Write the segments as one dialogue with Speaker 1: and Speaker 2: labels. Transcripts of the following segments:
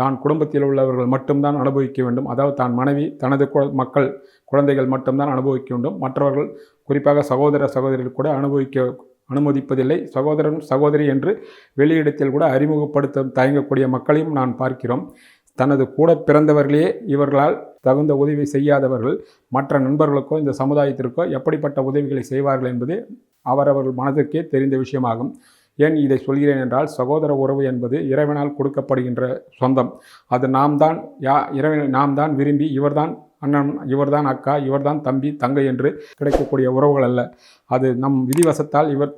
Speaker 1: தான் குடும்பத்தில் உள்ளவர்கள் மட்டும்தான் அனுபவிக்க வேண்டும். அதாவது தான் மனைவி தனது மக்கள் குழந்தைகள் மட்டும்தான் அனுபவிக்க வேண்டும். மற்றவர்கள் குறிப்பாக சகோதர சகோதரிகள் கூட அனுபவிக்க அனுமதிப்பதில்லை. சகோதரன் சகோதரி என்று வெளியிடத்தில் கூட அறிமுகப்படுத்த தயங்கக்கூடிய மக்களையும் நான் பார்க்கிறோம். தனது கூட பிறந்தவர்களே இவர்களால் தகுந்த உதவி செய்யாதவர்கள் மற்ற நண்பர்களுக்கோ இந்த சமுதாயத்திற்கோ எப்படிப்பட்ட உதவிகளை செய்வார்கள் என்பது அவரவர்கள் மனதிற்கே தெரிந்த விஷயமாகும். ஏன் இதை சொல்கிறேன் என்றால் சகோதர உறவு என்பது இறைவனால் கொடுக்கப்படுகின்ற சொந்தம். அது நாம் தான் யா இறைவன் நாம் தான் விரும்பி இவர்தான் அண்ணன் இவர்தான் அக்கா இவர்தான் தம்பி தங்கை என்று கிடைக்கக்கூடிய உறவுகள் அல்ல. அது நம் விதிவசத்தால் இவர்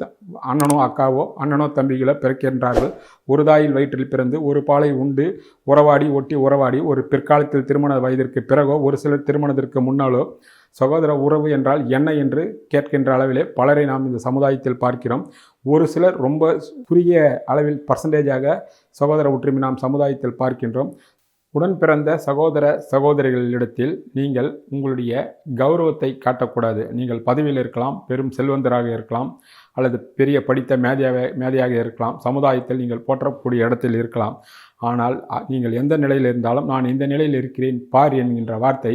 Speaker 1: அண்ணனோ அக்காவோ அண்ணனோ தம்பிகளோ பிறக்கின்றார்கள். ஒரு தாயில் வயிற்றில் பிறந்து ஒரு பாலை உண்டு உறவாடி ஒட்டி உறவாடி ஒரு பிற்காலத்தில் திருமண வயதிற்கு பிறகோ ஒரு சிலர் திருமணத்திற்கு முன்னாலோ சகோதர உறவு என்றால் என்ன என்று கேட்கின்ற அளவிலே பலரை நாம் இந்த சமுதாயத்தில் பார்க்கிறோம். ஒரு சிலர் ரொம்ப குறுகிய அளவில் பர்சன்டேஜாக சகோதர ஒற்றுமை நாம் சமுதாயத்தில் பார்க்கின்றோம். உடன் பிறந்த சகோதர சகோதரிகளிடத்தில் நீங்கள் உங்களுடைய கௌரவத்தை காட்டக்கூடாது. நீங்கள் பதவியில் இருக்கலாம் பெரும் செல்வந்தராக இருக்கலாம் அல்லது பெரிய படித்த மேதையாக மேதையாக இருக்கலாம். சமுதாயத்தில் நீங்கள் போற்றக்கூடிய இடத்தில் இருக்கலாம். ஆனால் நீங்கள் எந்த நிலையில் இருந்தாலும் நான் இந்த நிலையில் இருக்கிறேன் பார் என்கின்ற வார்த்தை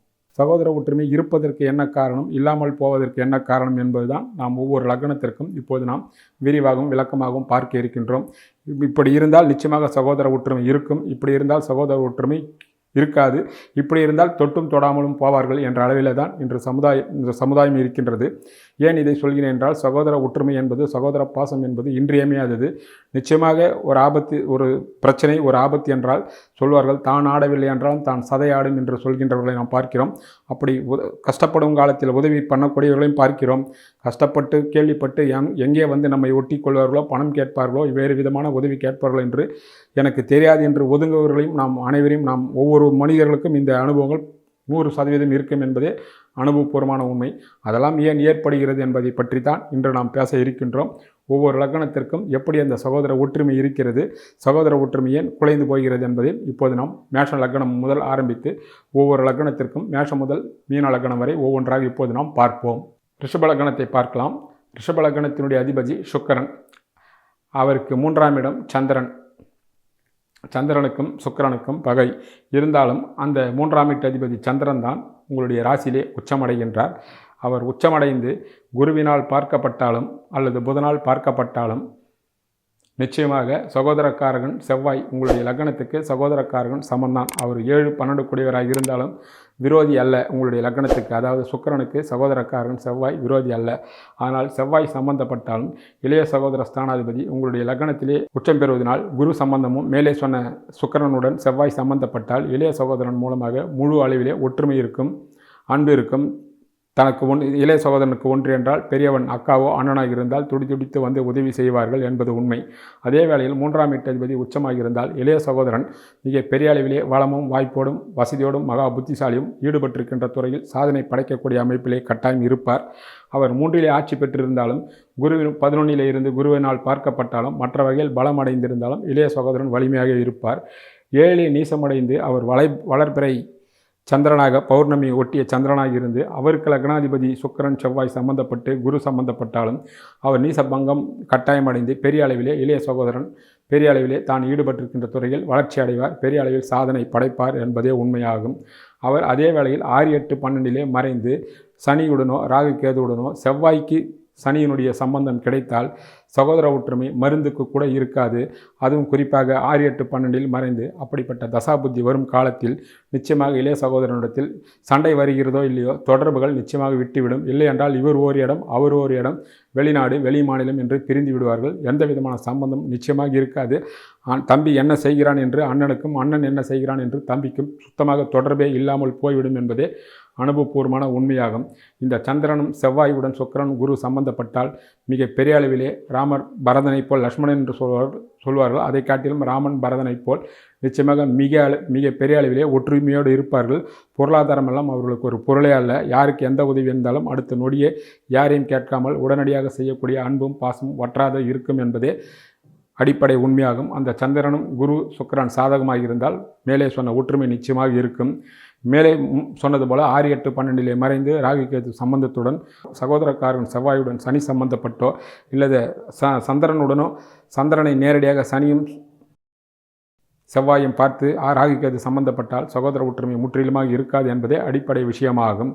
Speaker 1: சகோதர ஒற்றுமை இருப்பதற்கு என்ன காரணம் இல்லாமல் போவதற்கு என்ன காரணம் என்பதுதான் நாம் ஒவ்வொரு லக்னத்திற்கும் இப்போது நாம் விரிவாகவும் விளக்கமாகவும் பார்க்க இருக்கின்றோம். இப்படி இருந்தால் நிச்சயமாக சகோதர ஒற்றுமை இருக்கும். இப்படி இருந்தால் சகோதர ஒற்றுமை இருக்காது. இப்படி இருந்தால் தொட்டும் தொடாமலும் போவார்கள் என்ற அளவில் தான் இன்று சமுதாயம் இந்த சமுதாயம் இருக்கின்றது. ஏன் இதை சொல்கிறேன் என்றால் சகோதர ஒற்றுமை என்பது சகோதர பாசம் என்பது இன்றியமையாதது. நிச்சயமாக ஒரு ஆபத்து ஒரு பிரச்சனை ஒரு ஆபத்து என்றால் சொல்வார்கள் தான் ஆடவில்லை என்றால் தான் சதையாடும் என்று சொல்கின்றவர்களை நாம் பார்க்கிறோம். அப்படி கஷ்டப்படும் காலத்தில் உதவி பண்ணக்கூடியவர்களையும் பார்க்கிறோம். கஷ்டப்பட்டு கேள்விப்பட்டு எங் எங்கே வந்து நம்மை ஒட்டி கொள்வார்களோ பணம் கேட்பார்களோ வேறு விதமான உதவி கேட்பார்களோ என்று எனக்கு தெரியாது என்று ஒதுங்குவவர்களையும் நாம் அனைவரையும் நாம் ஒவ்வொரு மனிதர்களுக்கும் இந்த அனுபவங்கள் நூறு சதவீதம் இருக்கும் என்பதே அனுபவபூர்வமான உண்மை. அதெல்லாம் ஏன் ஏற்படுகிறது என்பதை பற்றி தான் இன்று நாம் பேச இருக்கின்றோம். ஒவ்வொரு லக்னத்திற்கும் எப்படி அந்த சகோதர ஒற்றுமை இருக்கிறது? சகோதர ஒற்றுமை ஏன் குலைந்து போகிறது என்பதை இப்போது நாம் மேஷ லக்னம் முதல் ஆரம்பித்து ஒவ்வொரு லக்னத்திற்கும் மேஷம் முதல் மீன லக்னம் வரை ஒவ்வொன்றாக இப்போது நாம் பார்ப்போம். ரிஷப லக்னத்தை பார்க்கலாம். ரிஷப லக்னத்தினுடைய அதிபதி சுக்கரன். அவருக்கு மூன்றாம் இடம் சந்திரன். சந்திரனுக்கும் சுக்கரனுக்கும் பகை. இருந்தாலும் அந்த மூன்றாம் வீட்டு அதிபதி சந்திரன் தான் உங்களுடைய ராசியிலே உச்சமடைகின்றார். அவர் உச்சமடைந்து குருவினால் பார்க்கப்பட்டாலும் அல்லது புதனால் பார்க்கப்பட்டாலும் நிச்சயமாக சகோதரக்காரகன் செவ்வாய் உங்களுடைய லக்னத்துக்கு சகோதரக்காரகன் சமந்தான் அவர் ஏழு பன்னெண்டு கூடியவராக இருந்தாலும் விரோதி அல்ல உங்களுடைய லக்னத்துக்கு. அதாவது சுக்கரனுக்கு சகோதரக்காரன் செவ்வாய் விரோதி அல்ல. ஆனால் செவ்வாய் சம்பந்தப்பட்டாலும் இளைய சகோதர ஸ்தானாதிபதி உங்களுடைய லக்னத்திலே உச்சம் பெறுவதனால் குரு சம்பந்தமும் மேலே சொன்ன சுக்கரனுடன் செவ்வாய் சம்பந்தப்பட்டால் இளைய சகோதரன் மூலமாக முழு அளவிலே ஒற்றுமை இருக்கும் அன்பு இருக்கும். தனக்கு ஒன் இளைய சகோதரனுக்கு ஒன்று என்றால் பெரியவன் அக்காவோ அண்ணனாக இருந்தால் துடி துடித்து வந்து உதவி செய்வார்கள் என்பது உண்மை. அதே வேளையில் மூன்றாம் எட்டதிபதி உச்சமாக இருந்தால் இளைய சகோதரன் மிக பெரிய அளவிலே வளமும் வாய்ப்போடும் வசதியோடும் மகா புத்திசாலியும் ஈடுபட்டிருக்கின்ற துறையில் சாதனை படைக்கக்கூடிய அமைப்பிலே கட்டாயம் இருப்பார். அவர் மூன்றிலே ஆட்சி பெற்றிருந்தாலும் குருவின் பதினொன்னிலே இருந்து குருவினால் பார்க்கப்பட்டாலும் மற்ற வகையில் பலம் அடைந்திருந்தாலும் இளைய சகோதரன் வலிமையாக இருப்பார். ஏழிலே நீசமடைந்து அவர் வளை வளர்பிறை சந்திரனாக பௌர்ணமி ஒட்டிய சந்திரனாக இருந்து அவருக்கு லக்னாதிபதி சுக்கரன் செவ்வாய் சம்பந்தப்பட்டு குரு சம்பந்தப்பட்டாலும் அவர் நீசபங்கம் கட்டாயமடைந்து பெரிய அளவிலே இளைய சகோதரன் பெரிய அளவிலே தான் ஈடுபட்டிருக்கின்ற துறையில் வளர்ச்சி அடைவார் பெரிய அளவில் சாதனை படைப்பார் என்பதே உண்மையாகும். அவர் அதே வேளையில் ஆறு எட்டு பன்னெண்டிலே மறைந்து சனியுடனோ ராகு கேதுவுடனோ செவ்வாய்க்கு சனியினுடைய சம்பந்தம் கிடைத்தால் சகோதர ஒற்றுமை மருந்துக்கு கூட இருக்காது. அதுவும் குறிப்பாக ஆறு எட்டு பன்னெண்டில் மறைந்து அப்படிப்பட்ட தசாபுத்தி வரும் காலத்தில் நிச்சயமாக இளைய சகோதரனிடத்தில் சண்டை வருகிறதோ இல்லையோ தொடர்புகள் நிச்சயமாக விட்டுவிடும். இல்லை என்றால் இவர் ஓர் இடம் அவர் ஓர் இடம் வெளிநாடு வெளி மாநிலம் என்று பிரிந்து விடுவார்கள். எந்த விதமான சம்பந்தம் நிச்சயமாக இருக்காது. தம்பி என்ன செய்கிறான் என்று அண்ணனுக்கும் அண்ணன் என்ன செய்கிறான் என்று தம்பிக்கும் சுத்தமாக தொடர்பே இல்லாமல் போய்விடும் என்பதே அனுபவபூர்வமான உண்மையாகும். இந்த சந்திரனும் செவ்வாயுடன் சுக்கரன் குரு சம்பந்தப்பட்டால் மிக பெரிய அளவிலே ராமர் பரதனைப் போல் லக்ஷ்மணன் என்று சொல்வார் சொல்வார்கள். அதை காட்டிலும் ராமன் பரதனைப் போல் நிச்சயமாக மிக அள மிக பெரிய அளவிலே ஒற்றுமையோடு இருப்பார்கள். பொருளாதாரம் எல்லாம் அவர்களுக்கு ஒரு பொருளே அல்ல. யாருக்கு எந்த உதவி இருந்தாலும் அடுத்த நொடியே யாரையும் கேட்காமல் உடனடியாக செய்யக்கூடிய அன்பும் பாசமும் வற்றாத இருக்கும் என்பதே அடிப்படை உண்மையாகும். அந்த சந்திரனும் குரு சுக்கரன் சாதகமாக இருந்தால் மேலே சொன்ன ஒற்றுமை நிச்சயமாக இருக்கும். மேலே சொன்னது போல் ஆறு எட்டு பன்னெண்டிலே மறைந்து ராகு கேது சம்பந்தத்துடன் சகோதரக்காரன் செவ்வாயுடன் சனி சம்பந்தப்பட்டோ இல்லது ச சந்திரனுடனோ சந்திரனை நேரடியாக சனியும் செவ்வாயும் பார்த்து ராகு கேது சம்பந்தப்பட்டால் சகோதர ஒற்றுமை முற்றிலுமாக இருக்காது என்பதே அடிப்படை விஷயமாகும்.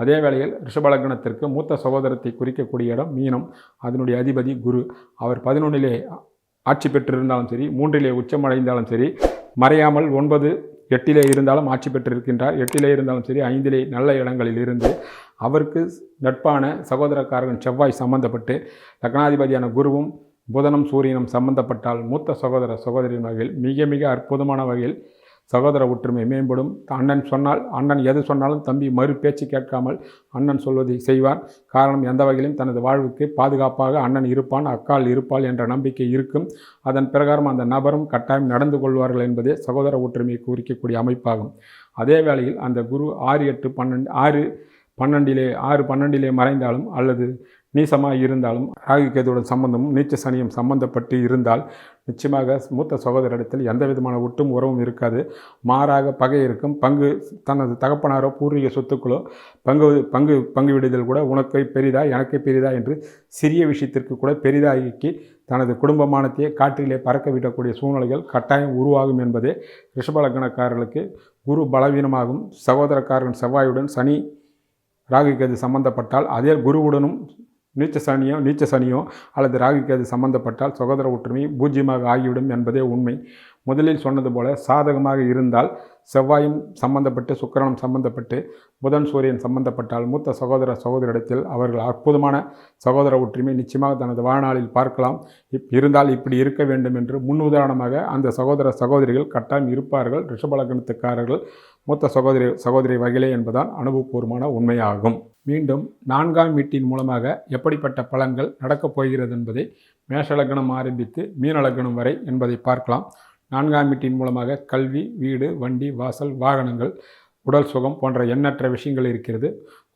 Speaker 1: அதே வேளையில் ரிஷபலக்னத்திற்கு மூத்த சகோதரத்தை குறிக்கக்கூடிய இடம் மீனம். அதனுடைய அதிபதி குரு. அவர் பதினொன்றிலே ஆட்சி பெற்றிருந்தாலும் சரி மூன்றிலே உச்சமடைந்தாலும் சரி மறையாமல் ஒன்பது எட்டிலே இருந்தாலும் ஆட்சி பெற்றிருக்கின்றார். எட்டிலே இருந்தாலும் சரி ஐந்திலே நல்ல இடங்களில் இருந்து அவருக்கு நட்பான சகோதரக்காரன் செவ்வாய் சம்பந்தப்பட்டு லக்னாதிபதியான குருவும் புதனும் சூரியனும் சம்பந்தப்பட்டால் மூத்த சகோதர சகோதரியின் வகையில் மிக மிக அற்புதமான வகையில் சகோதர ஒற்றுமை மேம்படும். அண்ணன் சொன்னால் அண்ணன் எது சொன்னாலும் தம்பி மறு பேச்சு கேட்காமல் அண்ணன் சொல்வதை செய்வார் காரணம் எந்த வகையிலும் தனது வாழ்வுக்கு பாதுகாப்பாக அண்ணன் இருப்பான் அக்கால் இருப்பாள் என்ற நம்பிக்கை இருக்கும். அதன் பிரகாரம் அந்த நபரும் கட்டாயம் நடந்து கொள்வார்கள் என்பதே சகோதர ஒற்றுமையை குறிக்கக்கூடிய அமைப்பாகும். அதே வேளையில் அந்த குரு ஆறு எட்டு பன்னெண்டு ஆறு பன்னெண்டிலே ஆறு பன்னெண்டிலே மறைந்தாலும் அல்லது நீசமாக இருந்தாலும் ராகு சம்பந்தமும் நீச்ச சனியும் சம்பந்தப்பட்டு இருந்தால் நிச்சயமாக மூத்த சகோதரிடத்தில் எந்த விதமான ஒட்டும் உறவும் இருக்காது. மாறாக பகை இருக்கும். பங்கு தனது தகப்பனாரோ பூர்வீக சொத்துக்களோ பங்கு பங்கு பங்கு விடுதல் கூட உனக்கை பெரிதா எனக்கே பெரிதா என்று சிறிய விஷயத்திற்கு கூட பெரிதாகி தனது குடும்பமானத்தையே காற்றிலே பறக்க விடக்கூடிய சூழ்நிலைகள் கட்டாயம் உருவாகும் என்பதே ரிஷபலக்கணக்காரர்களுக்கு குரு பலவீனமாகும். சகோதரக்காரன் செவ்வாயுடன் சனி ராகு கேது சம்பந்தப்பட்டால் அதே குருவுடனும் நீச்ச சனியோ நீச்ச சனியோ அல்லது ராகுக்கு அது சம்பந்தப்பட்டால் சகோதர ஒற்றுமை பூஜ்ஜியமாக ஆகிவிடும் என்பதே உண்மை. முதலில் சொன்னது போல சாதகமாக இருந்தால் செவ்வாயும் சம்பந்தப்பட்டு சுக்கரனும் சம்பந்தப்பட்டு புதன் சூரியன் சம்பந்தப்பட்டால் மூத்த சகோதர சகோதரிடத்தில் அவர்கள் அற்புதமான சகோதர ஒற்றுமை நிச்சயமாக தனது வாழ்நாளில் பார்க்கலாம். இப் இருந்தால் இப்படி இருக்க வேண்டும் என்று முன் உதாரணமாக அந்த சகோதர சகோதரிகள் கட்டாயம் இருப்பார்கள். ரிஷபலகணத்துக்காரர்கள் மூத்த சகோதரி சகோதரி வகையிலே என்பதால் அனுபவபூர்வமான உண்மையாகும். மீண்டும் நான்காம் வீட்டின் மூலமாக எப்படிப்பட்ட பலன்கள் நடக்கப் போகிறது என்பதை மேஷலக்கணம் ஆரம்பித்து மீனலக்கணம் வரை என்பதை பார்க்கலாம். நான்காம் வீட்டின் மூலமாக கல்வி வீடு வண்டி வாசல் வாகனங்கள் உடல் சுகம் போன்ற எண்ணற்ற விஷயங்கள் இருக்கிறது.